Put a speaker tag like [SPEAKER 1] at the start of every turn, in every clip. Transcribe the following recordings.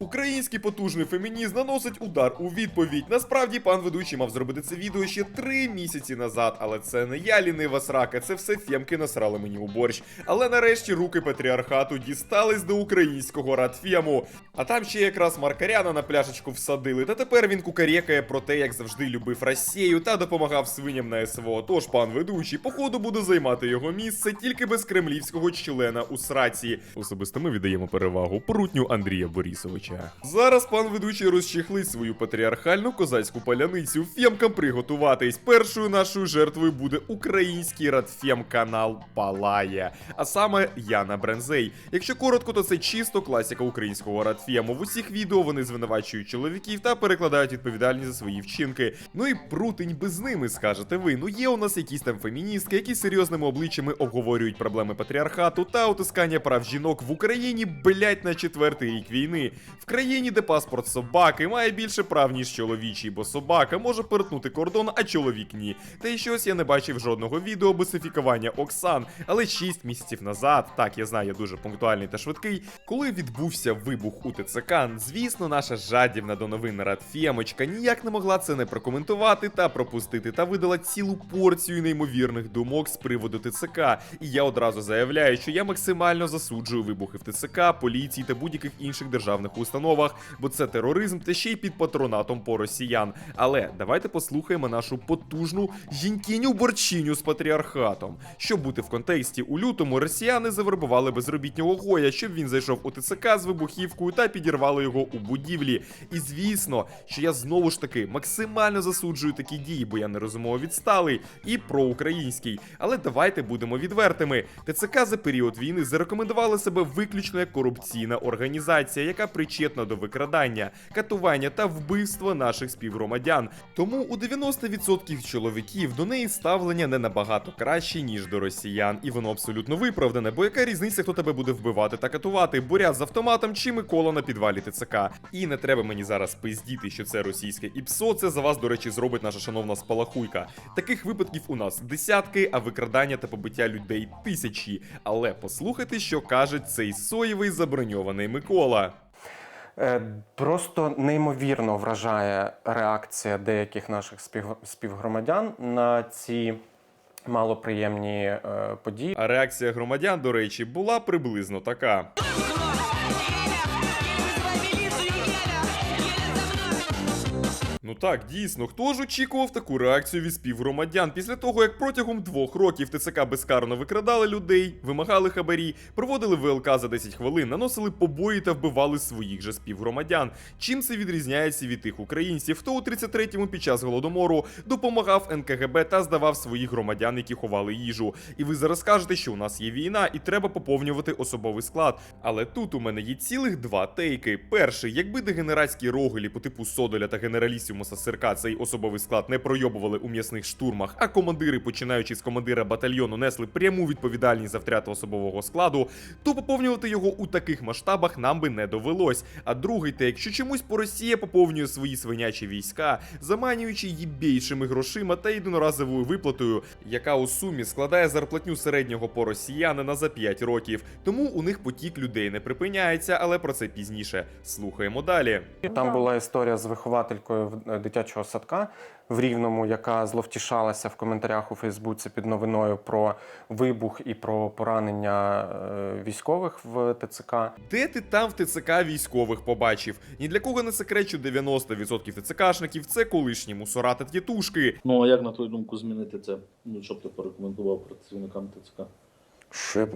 [SPEAKER 1] Український потужний фемінізм наносить удар у відповідь. Насправді, пан ведучий мав зробити це відео ще три місяці назад, але це не я лінива срака, це все фемки насрали мені у борщ. Але нарешті руки патріархату дістались до українського радфему. А там ще якраз Маркаряна на пляшечку всадили. Та тепер він кукарєкає про те, як завжди любив Росію та допомагав свиням на СВО. Тож пан ведучий, походу, буде займати його місце тільки без кремлівського члена у сраці. Особисто ми віддаємо перевагу прутню Андрія Борисовича. Зараз пан ведучий розчехлить свою патріархальну козацьку паляницю. Фємкам приготуватись. Першою нашою жертвою буде український радфем канал Палає, а саме Яна Брензей. Якщо коротко, то це чисто класика українського радфему. В усіх відео вони звинувачують чоловіків та перекладають відповідальність за свої вчинки. Ну і прутень без ними, скажете ви. Ну є у нас якісь там феміністки, які серйозними обличчями обговорюють проблеми патріархату та утискання прав жінок в Україні, блять, на четвертий рік війни. В країні, де паспорт собаки має більше прав, ніж чоловічий, бо собака може перетнути кордон, а чоловік ні. Та й щось я не бачив жодного відео бисифікування Оксан, але 6 місяців назад, так я знаю, я дуже пунктуальний та швидкий. Коли відбувся вибух у ТЦК, звісно, наша жадібна до новин Радфємочка ніяк не могла це не прокоментувати та пропустити, та видала цілу порцію неймовірних думок з приводу ТЦК. І я одразу заявляю, що я максимально засуджую вибухи в ТЦК, поліції та будь-яких інших державних установах, бо це тероризм та ще й під патронатом по росіян. Але давайте послухаємо нашу потужну жінкіню борчиню з патріархатом. Щоб бути в контексті, у лютому росіяни завербували безробітнього гоя, щоб він зайшов у ТЦК з вибухівкою та підірвали його у будівлі. І звісно, що я знову ж таки максимально засуджую такі дії, бо я нерозумово відсталий і проукраїнський. Але давайте будемо відвертими. ТЦК за період війни зарекомендували себе виключно як корупційна організація, яка причетна до викрадання, катування та вбивства наших співгромадян. Тому у 90% чоловіків до неї ставлення не набагато краще, ніж до росіян, і воно абсолютно виправдане, бо яка різниця, хто тебе буде вбивати та катувати, бурят з автоматом чи Микола на підвалі ТЦК. І не треба мені зараз пиздіти, що це російське ІПСО. Це за вас, до речі, зробить наша шановна спалахуйка. Таких випадків у нас десятки, а викрадання та побиття людей тисячі. Але послухайте, що каже цей соєвий заброньований Микола.
[SPEAKER 2] Е, Просто неймовірно вражає реакція деяких наших спів- співгромадян на ці малоприємні е, події.
[SPEAKER 1] А реакція громадян, до речі, була приблизно така. Ну так, дійсно, хто ж очікував таку реакцію від співгромадян після того, як протягом двох років ТЦК безкарно викрадали людей, вимагали хабарі, проводили ВЛК за 10 хвилин, наносили побої та вбивали своїх же співгромадян. Чим це відрізняється від тих українців, хто у 33-му під час голодомору допомагав НКГБ та здавав своїх громадян, які ховали їжу. І ви зараз скажете, що у нас є війна і треба поповнювати особовий склад. Але тут у мене є цілих два тейки. Перший, якби дегенератські рогелі по типу Содоля та генералісімуса Сирка цей особовий склад не пройобували у м'ясних штурмах, а командири, починаючи з командира батальйону, несли пряму відповідальність за втрату особового складу, то поповнювати його у таких масштабах нам би не довелось. А другий тейк, що чомусь по Росія поповнює свої свинячі війська, заманюючи її більшими грошима та єдиноразовою виплатою, яка у сумі складає зарплатню середнього по росіянина за 5 років. Тому у них потік людей не припиняється, але про це пізніше. Слухаємо далі.
[SPEAKER 2] Там була історія з вихователькою в- дитячого садка в Рівному, яка зловтішалася в коментарях у Фейсбуці під новиною про вибух і про поранення е, військових в ТЦК.
[SPEAKER 1] Де ти там в ТЦК військових побачив? Ні для кого не секрет, що 90% ТЦКшників це колишні мусора та тітушки.
[SPEAKER 3] Ну, а як на твою думку змінити це? Ну, щоб ти порекомендував працівникам ТЦК?
[SPEAKER 4] Ще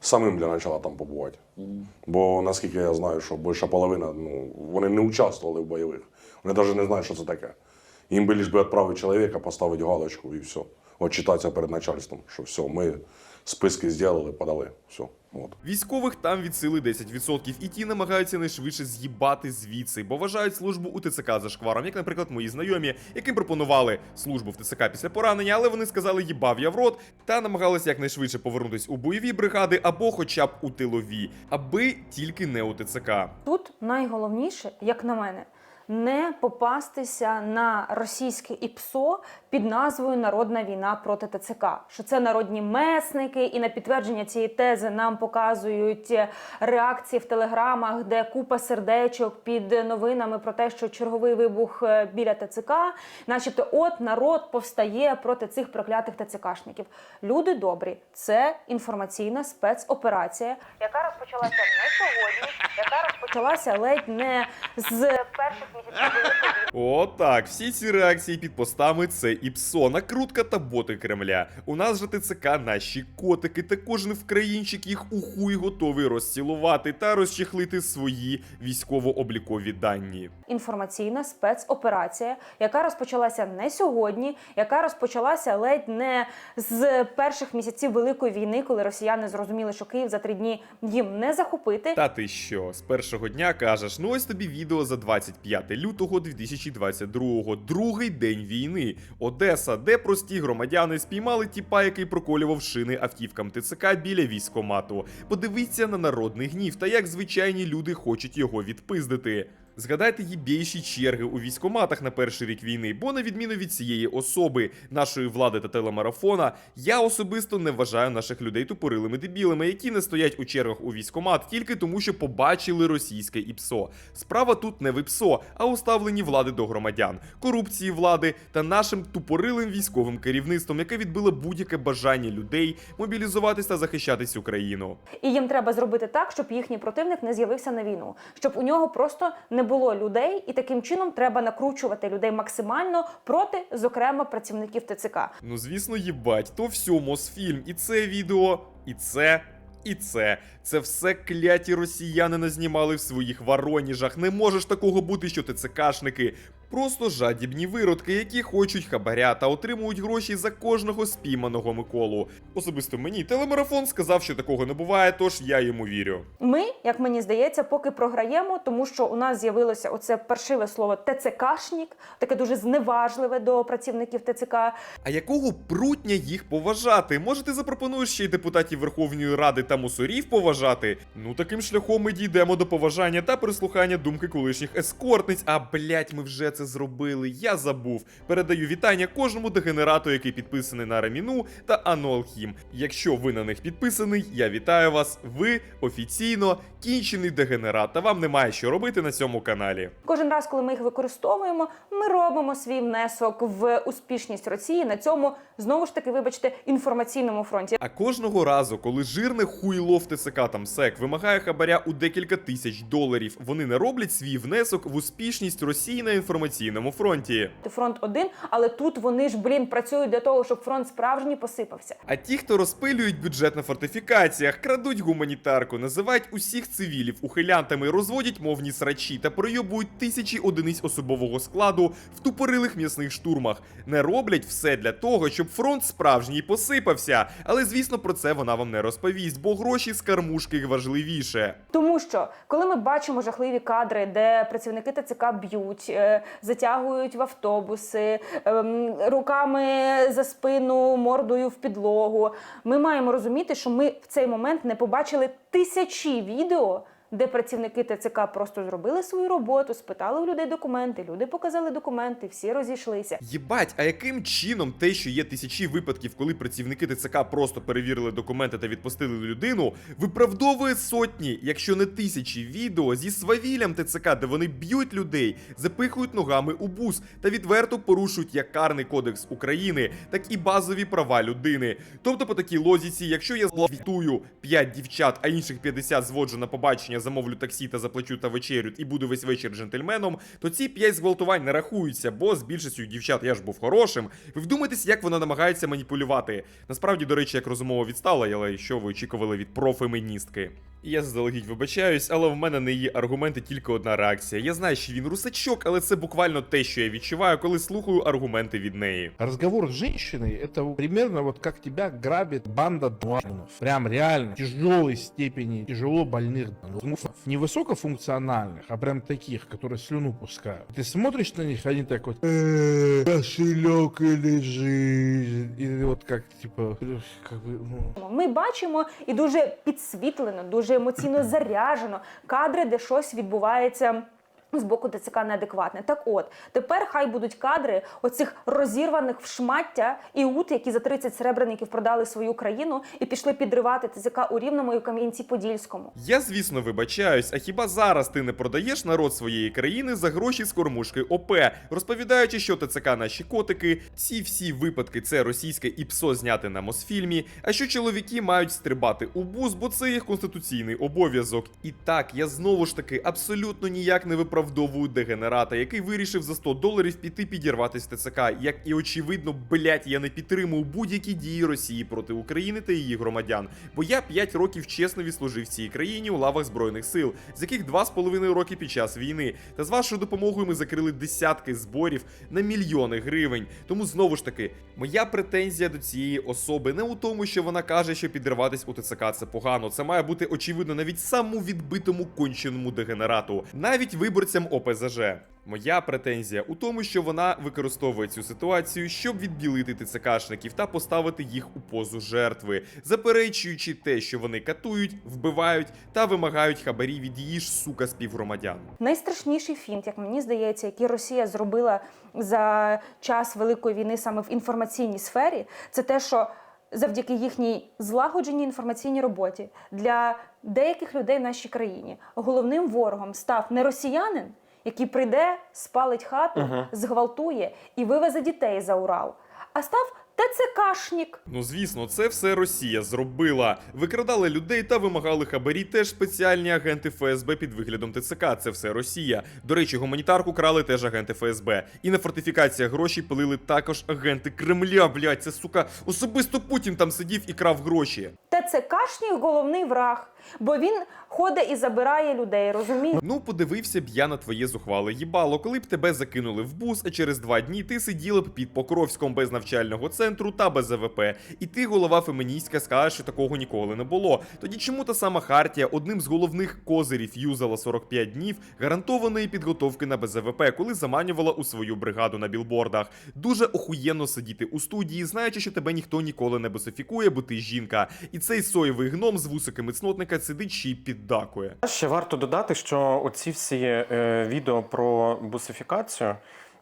[SPEAKER 4] самим для начала там побувати.
[SPEAKER 3] Мгм.
[SPEAKER 4] Бо наскільки я знаю, що більша половина, ну, вони не участвували в бойових. Вони навіть не знають, що це таке. Їм би лиш би відправити чоловіка, поставити галочку і все. Отчитатися перед начальством, що все, ми списки зробили, подали. Все. От.
[SPEAKER 1] Військових там від сили 10%, і ті намагаються найшвидше з'їбати звідси, бо вважають службу у ТЦК за шкваром, як, наприклад, мої знайомі, яким пропонували службу в ТЦК після поранення, але вони сказали їбав я в рот та намагалися якнайшвидше повернутись у бойові бригади або хоча б у тилові, аби тільки не у ТЦК.
[SPEAKER 5] Тут найголовніше, як на мене, не попастися на російське ІПСО під назвою Народна війна проти ТЦК. Що це народні месники, і на підтвердження цієї тези нам показують е, реакції в телеграмах, де купа сердечок під новинами про те, що черговий вибух е, біля ТЦК, начебто, от народ повстає проти цих проклятих ТЦКшників. Люди добрі, це інформаційна спецоперація, яка розпочалася не сьогодні, яка розпочалася ледь не з перших місяців
[SPEAKER 1] Отак, всі ці реакції під постами це ІПСО, накрутка та боти Кремля. У нас же ТЦК наші котики, та кожен вкраїнчик їх у хуй готовий розцілувати та розчехлити свої військово-облікові дані.
[SPEAKER 5] інформаційна спецоперація, яка розпочалася не сьогодні, яка розпочалася ледь не з перших місяців великої війни, коли росіяни зрозуміли, що Київ за три дні їм не захопити.
[SPEAKER 1] Та ти що, з першого дня кажеш, ну ось тобі відео за 25 лютого 2022, другий день війни. Одеса, де прості громадяни спіймали тіпа, який проколював шини автівкам ТЦК біля військомату. Подивіться на народний гнів та як звичайні люди хочуть його відпиздити. Згадайте їбейші черги у військоматах на перший рік війни, бо на відміну від цієї особи, нашої влади та телемарафона, я особисто не вважаю наших людей тупорилими дебілами, які не стоять у чергах у військомат тільки тому, що побачили російське ІПСО. Справа тут не в ІПСО, а у ставленні влади до громадян, корупції влади та нашим тупорилим військовим керівництвом, яке відбило будь-яке бажання людей мобілізуватись та захищатись Україну.
[SPEAKER 5] І їм треба зробити так, щоб їхній противник не з'явився на війну, щоб у нього просто не було людей, і таким чином треба накручувати людей максимально проти, зокрема, працівників ТЦК.
[SPEAKER 1] Ну, звісно, їбать, то все Мосфільм, і це відео, і це. І це, це все кляті росіяни назнімали в своїх вороніжах. Не може ж такого бути, що ТЦКшники просто жадібні виродки, які хочуть хабаря та отримують гроші за кожного спійманого Миколу. Особисто мені телемарафон сказав, що такого не буває, тож я йому вірю.
[SPEAKER 5] Ми, як мені здається, поки програємо, тому що у нас з'явилося оце паршиве слово ТЦКшник, таке дуже зневажливе до працівників ТЦК.
[SPEAKER 1] А якого прутня їх поважати? Може, ти запропонуєш ще й депутатів Верховної Ради та мусорів поважати? Ну таким шляхом ми дійдемо до поважання та прислухання думки колишніх ескортниць. А блять, ми вже це зробили. Я забув. Передаю вітання кожному дегенерату, який підписаний на Раміну та Ану Алхім. Якщо ви на них підписаний, я вітаю вас. Ви офіційно кінчений дегенерат, та вам немає що робити на цьому каналі.
[SPEAKER 5] Кожен раз, коли ми їх використовуємо, ми робимо свій внесок в успішність Росії на цьому знову ж таки, вибачте, інформаційному фронті.
[SPEAKER 1] А кожного разу, коли жирне хуйло в ТСК там СЕК вимагає хабаря у декілька тисяч доларів, вони не роблять свій внесок в успішність Росії на інформаційному фронті.
[SPEAKER 5] Фронт один, але тут вони ж блін працюють для того, щоб фронт справжній посипався.
[SPEAKER 1] А ті, хто розпилюють бюджет на фортифікаціях, крадуть гуманітарку, називають усіх цивілів ухилянтами, розводять мовні срачі та пройобують тисячі одиниць особового складу в тупорилих м'ясних штурмах, не роблять все для того, щоб фронт справжній посипався. Але звісно, про це вона вам не розповість, бо гроші з кармушки важливіше.
[SPEAKER 5] Тому що коли ми бачимо жахливі кадри, де працівники ТЦК б'ють, е, затягують в автобуси ем, руками за спину, мордою в підлогу, ми маємо розуміти, що ми в цей момент не побачили тисячі відео. Де працівники ТЦК просто зробили свою роботу, спитали у людей документи, люди показали документи, всі розійшлися.
[SPEAKER 1] Єбать, а яким чином те, що є тисячі випадків, коли працівники ТЦК просто перевірили документи та відпустили людину, виправдовує сотні, якщо не тисячі відео зі свавіллям ТЦК, де вони б'ють людей, запихують ногами у бус та відверто порушують як карний кодекс України, так і базові права людини. Тобто, по такій лозіці, якщо я зловтую 5 дівчат, а інших 50 зводжу на побачення, замовлю таксі та заплачу та вечерю і буду весь вечір джентльменом, то ці п'ять зґвалтувань не рахуються, бо з більшістю дівчат я ж був хорошим. Ви вдумайтесь, як вона намагається маніпулювати. Насправді, до речі, як розумово відстала, але що ви очікували від профеміністки? І Я заздалегідь вибачаюсь, але в мене на її аргументи тільки одна реакція. Я знаю, що він русачок, але це буквально те, що я відчуваю, коли слухаю аргументи від неї.
[SPEAKER 6] Разговор с женщиной это примерно вот как тебя грабит банда дважнов. Прям реально тяжелой степени тяжело больных дважнов. Не высокофункциональных, а прям таких, которые слюну пускают. Ты смотришь на них, они так вот «Э, кошелек или жизнь. И вот как типа, как бы, ну,
[SPEAKER 5] Ми бачимо і дуже підсвітлено, дуже емоційно заряжено кадри, де щось відбувається. З боку ТЦК неадекватне. Так от, тепер хай будуть кадри оцих розірваних в шмаття іут, які за 30 серебряників продали свою країну і пішли підривати ТЦК у Рівному і в Кам'янці-Подільському.
[SPEAKER 1] Я, звісно, вибачаюсь, а хіба зараз ти не продаєш народ своєї країни за гроші з кормушки ОП, розповідаючи, що ТЦК наші котики, ці всі випадки це російське ІПСО зняти на Мосфільмі, а що чоловіки мають стрибати у бус, бо це їх конституційний обов'язок. І так, я знову ж таки абсолютно ніяк не виправдовую дегенерата, який вирішив за 100 доларів піти підірватись в ТЦК. Як і очевидно, блять, я не підтримую будь-які дії Росії проти України та її громадян. Бо я 5 років чесно відслужив цій країні у лавах збройних сил, з яких 2,5 роки під час війни. Та з вашою допомогою ми закрили десятки зборів на мільйони гривень. Тому знову ж таки, моя претензія до цієї особи не у тому, що вона каже, що підриватись у ТЦК це погано. Це має бути очевидно навіть самому відбитому конченому дегенерату, навіть виборцям ОПЗЖ. Моя претензія у тому, що вона використовує цю ситуацію, щоб відділити ТЦКшників та поставити їх у позу жертви, заперечуючи те, що вони катують, вбивають та вимагають хабарі від її ж сука співгромадян.
[SPEAKER 5] Найстрашніший фінт, як мені здається, який Росія зробила за час Великої війни саме в інформаційній сфері, це те, що завдяки їхній злагодженій інформаційній роботі для деяких людей в нашій країні. Головним ворогом став не росіянин, який прийде, спалить хату, зґвалтує і вивезе дітей за Урал, а став ТЦКшник.
[SPEAKER 1] Ну звісно, це все Росія зробила. Викрадали людей та вимагали хабарі теж спеціальні агенти ФСБ під виглядом ТЦК. Це все Росія. До речі, гуманітарку крали теж агенти ФСБ. І на фортифікаціях гроші пилили також агенти Кремля. Блять, це сука особисто Путін там сидів і крав гроші.
[SPEAKER 5] ТЦКшник головний враг, бо він ходить і забирає людей, розумієш?
[SPEAKER 1] Ну, подивився б я на твоє зухвале їбало, коли б тебе закинули в бус, а через два дні ти сиділа б під Покровськом без навчального центру та без АВП. І ти, голова феміністська, скажеш, що такого ніколи не було. Тоді чому та сама Хартія одним з головних козирів юзала 45 днів гарантованої підготовки на БЗВП, коли заманювала у свою бригаду на білбордах? Дуже охуєнно сидіти у студії, знаючи, що тебе ніхто ніколи не босифікує, бо ти жінка. І цей соєвий гном з вусиками цнотника сидить ще й піддакує.
[SPEAKER 2] Ще варто додати, що оці всі е, відео про бусифікацію.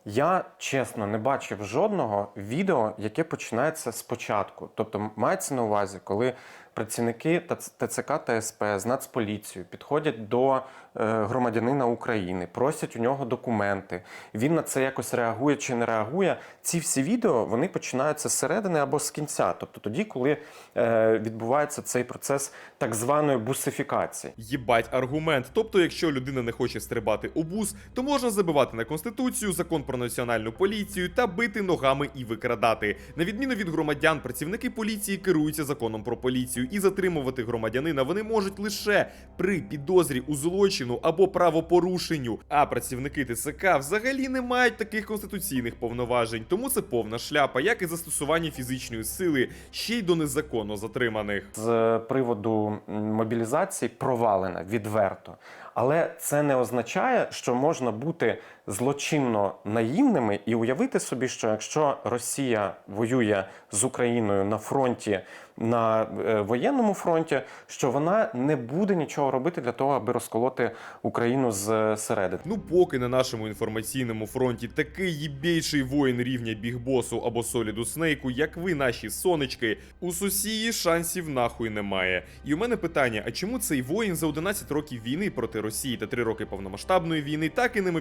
[SPEAKER 2] Я чесно не бачив жодного відео, яке починається спочатку. Тобто мається на увазі, коли працівники ТЦ- ТЦК та СП з Нацполіцією підходять до громадянина України, просять у нього документи. Він на це якось реагує чи не реагує. Ці всі відео вони починаються зсередини або з кінця, тобто тоді, коли е, відбувається цей процес так званої бусифікації.
[SPEAKER 1] Єбать аргумент. Тобто, якщо людина не хоче стрибати у бус, то можна забивати на конституцію, закон про національну поліцію та бити ногами і викрадати. На відміну від громадян, працівники поліції керуються законом про поліцію і затримувати громадянина вони можуть лише при підозрі у злочину або правопорушенню. А працівники ТСК взагалі не мають таких конституційних повноважень, тому це повна шляпа, як і застосування фізичної сили ще й до незаконно затриманих.
[SPEAKER 2] з приводу мобілізації провалена відверто. Але це не означає, що можна бути злочинно наївними і уявити собі, що якщо Росія воює з Україною на фронті, на е, воєнному фронті, що вона не буде нічого робити для того, аби розколоти Україну зсередини.
[SPEAKER 1] Ну, поки на нашому інформаційному фронті такий їбейший воїн рівня бігбосу або соліду снейку, як ви, наші сонечки, у Сосії шансів нахуй немає. І у мене питання: а чому цей воїн за 11 років війни проти Росії та 3 роки повномасштабної війни так і не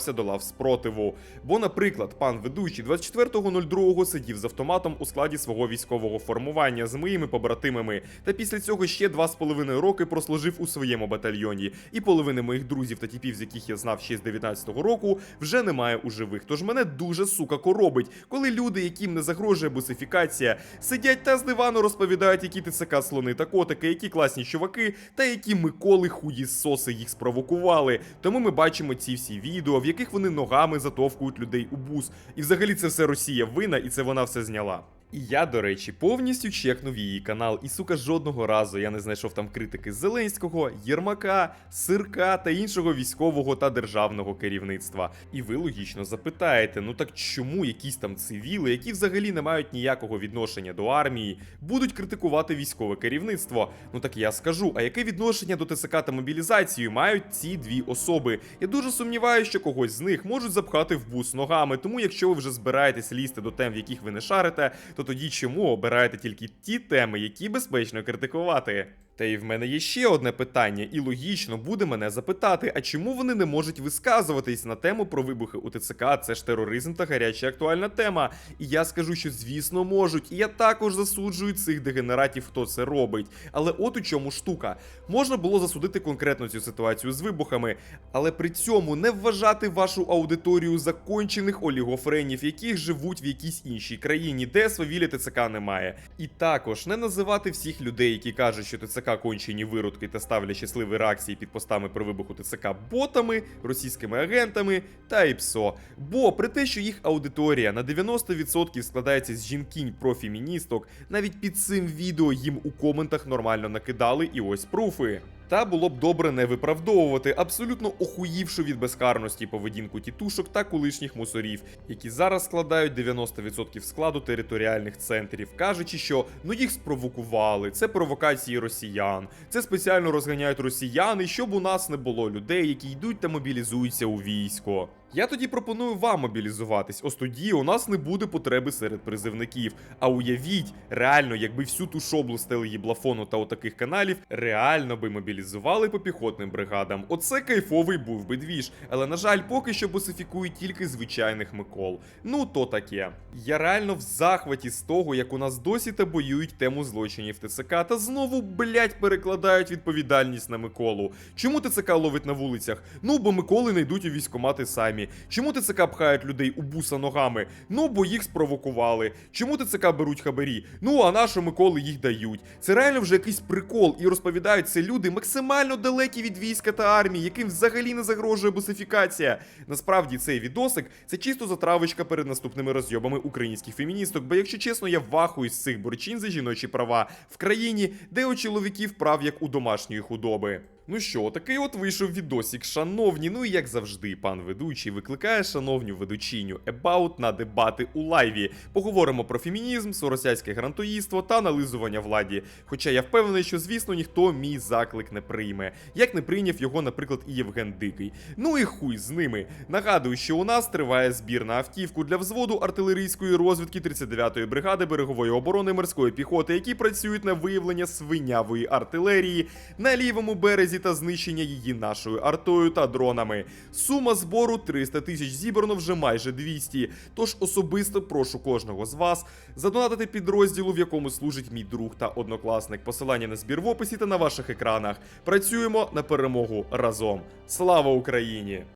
[SPEAKER 1] мобілізувався до лав спротиву? Бо, наприклад, пан ведучий 24.02 сидів з автоматом у складі свого військового формування з моїми побратимами, та після цього ще 2,5 роки прослужив у своєму батальйоні, і половини моїх друзів та типів, з яких я знав ще з 19-го року, вже немає у живих. Тож мене дуже сука коробить, коли люди, яким не загрожує бусифікація, сидять та з дивану розповідають, які ТЦК слони та котики, які класні чуваки, та які Миколи хуї соси їх спровокували. Тому ми бачимо ці всі відео, в яких вони ногами затовкують людей у бус. І взагалі це все Росія винна, і це вона все зняла. І я, до речі, повністю чекнув її канал, і сука, жодного разу я не знайшов там критики Зеленського, Єрмака, Сирка та іншого військового та державного керівництва. І ви логічно запитаєте: ну так чому якісь там цивіли, які взагалі не мають ніякого відношення до армії, будуть критикувати військове керівництво? Ну так я скажу, а яке відношення до ТСК та мобілізації мають ці дві особи? Я дуже сумніваюся, що когось з них можуть запхати в бус ногами. Тому, якщо ви вже збираєтесь лізти до тем, в яких ви не шарите, то тоді чому обираєте тільки ті теми, які безпечно критикувати? Та й в мене є ще одне питання, і логічно буде мене запитати: а чому вони не можуть висказуватись на тему про вибухи у ТЦК? Це ж тероризм та гаряча актуальна тема. І я скажу, що звісно можуть. І я також засуджую цих дегенератів, хто це робить. Але от у чому штука. Можна було засудити конкретно цю ситуацію з вибухами, але при цьому не вважати вашу аудиторію закончених олігофренів, які живуть в якійсь іншій країні, де свавілля ТЦК немає. І також не називати всіх людей, які кажуть, що ТЦК кончені виродки та ставлять щасливі реакції під постами про вибух у ТЦК ботами, російськими агентами та ІПСО. Бо при те, що їх аудиторія на 90% складається з жінкінь профеміністок, навіть під цим відео їм у коментах нормально накидали і ось пруфи. Та було б добре не виправдовувати абсолютно охуївшу від безкарності поведінку тітушок та колишніх мусорів, які зараз складають 90% складу територіальних центрів, кажучи, що ну їх спровокували, це провокації росіян, це спеціально розганяють росіяни, щоб у нас не було людей, які йдуть та мобілізуються у військо. Я тоді пропоную вам мобілізуватись. Ось тоді у нас не буде потреби серед призивників. А уявіть, реально, якби всю ту шоблу стели їблафону та отаких каналів реально би мобілізували по піхотним бригадам. Оце кайфовий був би двіж. Але на жаль, поки що босифікують тільки звичайних Микол. Ну то таке. Я реально в захваті з того, як у нас досі табоюють тему злочинів ТЦК та знову, блять, перекладають відповідальність на Миколу. Чому ТЦК ловить на вулицях? Ну бо Миколи не йдуть у військомати самі. Чому ТЦК пхають людей у буса ногами? Ну бо їх спровокували. Чому ТЦК беруть хабарі? Ну а наші Миколи їх дають. Це реально вже якийсь прикол, і розповідають це люди максимально далекі від війська та армії, яким взагалі не загрожує бусифікація. Насправді цей відосик це чисто затравочка перед наступними розйобами українських феміністок. Бо, якщо чесно, я вахую з цих борчин за жіночі права в країні, де у чоловіків прав як у домашньої худоби. Ну що, такий от вийшов відосік, шановні. Ну і як завжди, пан ведучий викликає шановню ведучиню Ебаут на дебати у лайві. Поговоримо про фемінізм, соросяцьке грантоїство та нализування владі. Хоча я впевнений, що звісно ніхто мій заклик не прийме, як не прийняв його, наприклад, і Євген Дикий. Ну і хуй з ними. Нагадую, що у нас триває збір на автівку для взводу артилерійської розвідки 39-ї бригади берегової оборони морської піхоти, які працюють на виявлення свинявої артилерії на лівому березі та знищення її нашою артою та дронами. Сума збору 300 тисяч зібрано вже майже 200. Тож особисто прошу кожного з вас задонатити підрозділу, в якому служить мій друг та однокласник. Посилання на збір в описі та на ваших екранах. Працюємо на перемогу разом. Слава Україні!